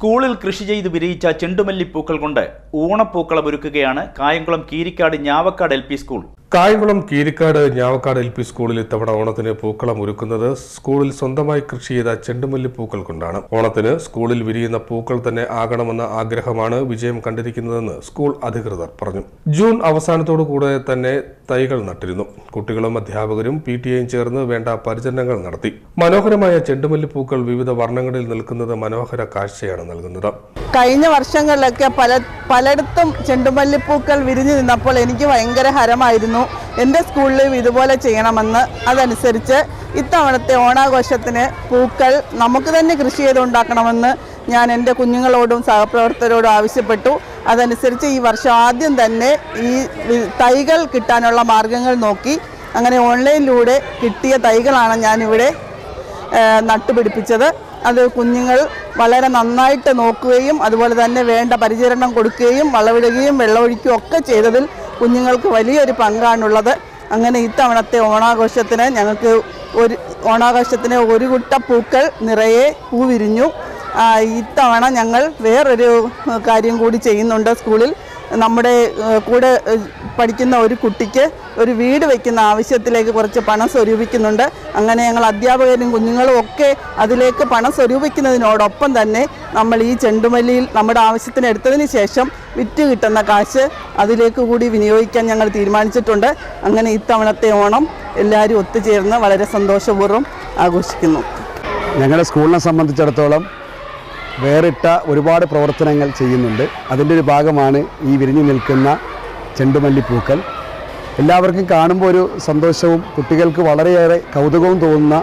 സ്കൂളിൽ കൃഷി ചെയ്ത് വിരയിച്ച ചെണ്ടുമല്ലിപ്പൂക്കൾ കൊണ്ട് ഓണപ്പൂക്കളം ഒരുക്കുകയാണ് Kayamkulam Keerikkad Njavakkad L school. Kayamkulam Keerikkad Njavakkad L P സ്കൂളിൽ ഇത്തവണ ഓണത്തിന് പൂക്കളം ഒരുക്കുന്നത് സ്കൂളിൽ സ്വന്തമായി കൃഷി ചെയ്ത ചെണ്ടുമല്ലി പൂക്കൾ കൊണ്ടാണ്. ഓണത്തിന് സ്കൂളിൽ വിരിയുന്ന പൂക്കൾ തന്നെ ആകണമെന്ന ആഗ്രഹമാണ് വിജയം കണ്ടിരിക്കുന്നതെന്ന് സ്കൂൾ അധികൃതർ പറഞ്ഞു. ജൂൺ അവസാനത്തോടു കൂടെ തന്നെ തൈകൾ നട്ടിരുന്നു. കുട്ടികളും അധ്യാപകരും പി ടി എയും ചേർന്ന് വേണ്ട പരിചരണങ്ങൾ നടത്തി. മനോഹരമായ ചെണ്ടുമല്ലി പൂക്കൾ വിവിധ വർണങ്ങളിൽ നിൽക്കുന്നത് മനോഹര കാഴ്ചയാണ് നൽകുന്നത്. കഴിഞ്ഞ വർഷങ്ങളിലൊക്കെ പല പലയിടത്തും ചെണ്ടുമല്ലിപ്പൂക്കൾ വിരിഞ്ഞു നിന്നപ്പോൾ എനിക്ക് ഭയങ്കര ഹരമായിരുന്നു. എന്റെ സ്കൂളിലും ഇതുപോലെ ചെയ്യണമെന്ന് അതനുസരിച്ച് ഇത്തവണത്തെ ഓണാഘോഷത്തിന് പൂക്കൾ നമുക്ക് തന്നെ കൃഷി ചെയ്തുണ്ടാക്കണമെന്ന് ഞാൻ എന്റെ കുഞ്ഞുങ്ങളോടും സഹപ്രവർത്തകരോടും ആവശ്യപ്പെട്ടു. അതനുസരിച്ച് ഈ വർഷം ആദ്യം തന്നെ ഈ തൈകൾ കിട്ടാനുള്ള മാർഗങ്ങൾ നോക്കി. അങ്ങനെ ഓൺലൈനിലൂടെ കിട്ടിയ തൈകളാണ് ഞാനിവിടെ നട്ടുപിടിപ്പിച്ചത്. അത് കുഞ്ഞുങ്ങൾ വളരെ നന്നായിട്ട് നോക്കുകയും അതുപോലെ തന്നെ വേണ്ട പരിചരണം കൊടുക്കുകയും വളവിടുകയും വെള്ളമൊഴിക്കുകയും ഒക്കെ ചെയ്തതിൽ കുഞ്ഞുങ്ങൾക്ക് വലിയൊരു പങ്കാണുള്ളത്. അങ്ങനെ ഇത്തവണത്തെ ഓണാഘോഷത്തിന് ഞങ്ങൾക്ക് ഒരു ഓണാഘോഷത്തിന് ഒരു കുട്ട പൂക്കൾ നിറയെ പൂവിരിഞ്ഞു. ഇത്തവണ ഞങ്ങൾ വേറൊരു കാര്യം കൂടി ചെയ്യുന്നുണ്ട് സ്കൂളിൽ. നമ്മുടെ കൂടെ പഠിക്കുന്ന ഒരു കുട്ടിക്ക് ഒരു വീട് വയ്ക്കുന്ന ആവശ്യത്തിലേക്ക് കുറച്ച് പണം സ്വരൂപിക്കുന്നുണ്ട്. അങ്ങനെ ഞങ്ങൾ അധ്യാപകരും കുഞ്ഞുങ്ങളും ഒക്കെ അതിലേക്ക് പണം സ്വരൂപിക്കുന്നതിനോടൊപ്പം തന്നെ നമ്മൾ ഈ ചെണ്ടുമല്ലിയിൽ നമ്മുടെ ആവശ്യത്തിന് എടുത്തതിന് ശേഷം വിറ്റ് കിട്ടുന്ന കാശ് അതിലേക്ക് കൂടി വിനിയോഗിക്കാൻ ഞങ്ങൾ തീരുമാനിച്ചിട്ടുണ്ട്. അങ്ങനെ ഇത്തവണത്തെ ഓണം എല്ലാവരും ഒത്തുചേർന്ന് വളരെ സന്തോഷപൂർവം ആഘോഷിക്കുന്നു. ഞങ്ങളുടെ സ്കൂളിനെ സംബന്ധിച്ചിടത്തോളം വേറിട്ട ഒരുപാട് പ്രവർത്തനങ്ങൾ ചെയ്യുന്നുണ്ട്. അതിന്റെ ഒരു ഭാഗമാണ് ഈ വിരിഞ്ഞു നിൽക്കുന്ന ചെണ്ടുമല്ലിപ്പൂക്കൾ എല്ലാവർക്കും കാണുമ്പോൾ ഒരു സന്തോഷവും കുട്ടികൾക്ക് വളരെയേറെ കൗതുകവും തോന്നുന്ന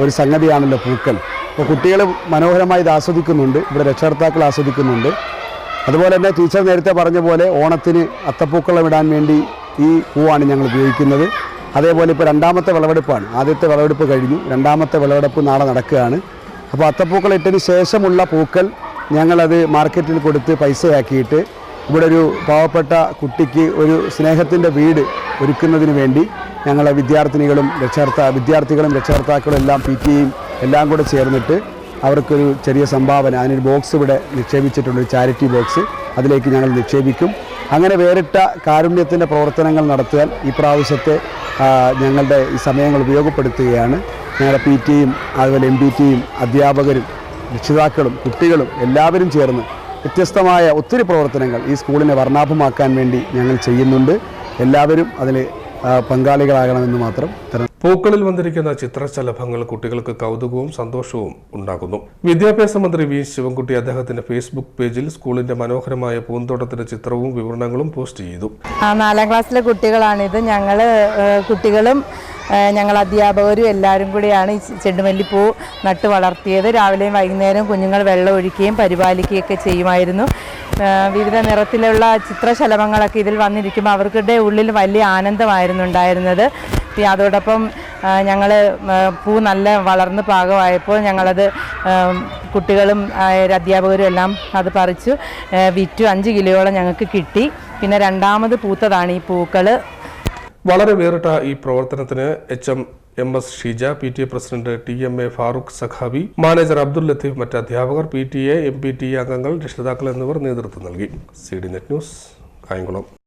ഒരു സംഗതിയാണല്ലോ പൂക്കൾ. അപ്പോൾ കുട്ടികൾ മനോഹരമായി ഇത് ആസ്വദിക്കുന്നുണ്ട്. ഇവിടെ രക്ഷകർത്താക്കൾ ആസ്വദിക്കുന്നുണ്ട്. അതുപോലെ തന്നെ ടീച്ചർ നേരത്തെ പറഞ്ഞ പോലെ ഓണത്തിന് അത്തപ്പൂക്കളം ഇടാൻ വേണ്ടി ഈ പൂവാണ് ഞങ്ങൾ ഉപയോഗിക്കുന്നത്. അതേപോലെ ഇപ്പോൾ രണ്ടാമത്തെ വിളവെടുപ്പാണ്. ആദ്യത്തെ വിളവെടുപ്പ് കഴിഞ്ഞു. രണ്ടാമത്തെ വിളവെടുപ്പ് നാളെ നടക്കുകയാണ്. അപ്പോൾ അത്തപ്പൂക്കൾ ഇട്ടതിന് ശേഷമുള്ള പൂക്കൾ ഞങ്ങളത് മാർക്കറ്റിൽ കൊടുത്ത് പൈസയാക്കിയിട്ട് ഇവിടെ ഒരു പാവപ്പെട്ട കുട്ടിക്ക് ഒരു സ്നേഹത്തിന്റെ വീട് ഒരുക്കുന്നതിന് വേണ്ടി ഞങ്ങളെ വിദ്യാർത്ഥിനികളും രക്ഷകർത്താ വിദ്യാർത്ഥികളും രക്ഷകർത്താക്കളും എല്ലാം പി ടിയും എല്ലാം കൂടെ ചേർന്നിട്ട് അവർക്കൊരു ചെറിയ സംഭാവന അതിനൊരു ബോക്സ് ഇവിടെ നിക്ഷേപിച്ചിട്ടുണ്ട് ഒരു ചാരിറ്റി ബോക്സ്. അതിലേക്ക് ഞങ്ങൾ നിക്ഷേപിക്കും. അങ്ങനെ വേറിട്ട കാരുണ്യത്തിന്റെ പ്രവർത്തനങ്ങൾ നടത്താൻ ഈ പ്രാവശ്യത്തെ ഞങ്ങളുടെ ഈ സമയങ്ങൾ ഉപയോഗപ്പെടുത്തുകയാണ്. ഞങ്ങളുടെ പി ടിയും അതുപോലെ എം പി ടിയും അധ്യാപകരും രക്ഷിതാക്കളും കുട്ടികളും എല്ലാവരും ചേർന്ന് വ്യത്യസ്തമായ ഒത്തിരി പ്രവർത്തനങ്ങൾ ഈ സ്കൂളിനെ വർണാഭമാക്കാൻ വേണ്ടി ഞങ്ങൾ ചെയ്യുന്നുണ്ട്. എല്ലാവരും അതിൽ പങ്കാളികളാകണമെന്ന് മാത്രം പൂക്കളിൽ വന്നിരിക്കുന്ന ചിത്രശലഭങ്ങൾ കുട്ടികൾക്ക് കൗതുകവും സന്തോഷവും ഉണ്ടാക്കുന്നു. വിദ്യാഭ്യാസ മന്ത്രി വി. ശിവൻകുട്ടി അദ്ദേഹത്തിന്റെ ഫേസ്ബുക്ക് പേജിൽ സ്കൂളിന്റെ മനോഹരമായ പൂന്തോട്ടത്തിന്റെ ചിത്രവും വിവരണങ്ങളും പോസ്റ്റ് ചെയ്തു. നാലാം ക്ലാസ്സിലെ കുട്ടികളാണിത്. ഞങ്ങൾ കുട്ടികളും ഞങ്ങൾ അധ്യാപകരും എല്ലാവരും കൂടിയാണ് ഈ ചെണ്ടുമല്ലിപ്പൂ നട്ട് വളർത്തിയത്. രാവിലെയും വൈകുന്നേരവും കുഞ്ഞുങ്ങൾ വെള്ളം ഒഴിക്കുകയും പരിപാലിക്കുകയൊക്കെ ചെയ്യുമായിരുന്നു. വിവിധ നിറത്തിലുള്ള ചിത്രശലഭങ്ങളൊക്കെ ഇതിൽ വന്നിരിക്കുമ്പോൾ അവർക്കിടെ ഉള്ളിൽ വലിയ ആനന്ദമായിരുന്നു ഉണ്ടായിരുന്നത്. അതോടൊപ്പം ഞങ്ങൾ പൂ നല്ല വളർന്ന് പാകമായപ്പോൾ ഞങ്ങളത് കുട്ടികളും അധ്യാപകരും എല്ലാം അത് പറിച്ചു. വിറ്റു. അഞ്ച് കിലോയോളം ഞങ്ങൾക്ക് കിട്ടി. പിന്നെ രണ്ടാമത് പൂത്തതാണ് ഈ പൂക്കൾ വളരെ വേറിട്ട ഈ പ്രവർത്തനത്തിന് H M M S Sheeja P T A president T M A Farooq Sakhabi manager Abdul Latheef മറ്റ് അധ്യാപകർ P T A M P T A അംഗങ്ങൾ രക്ഷിതാക്കൾ എന്നിവർ നേതൃത്വം നൽകി. C D net news Kayamkulam.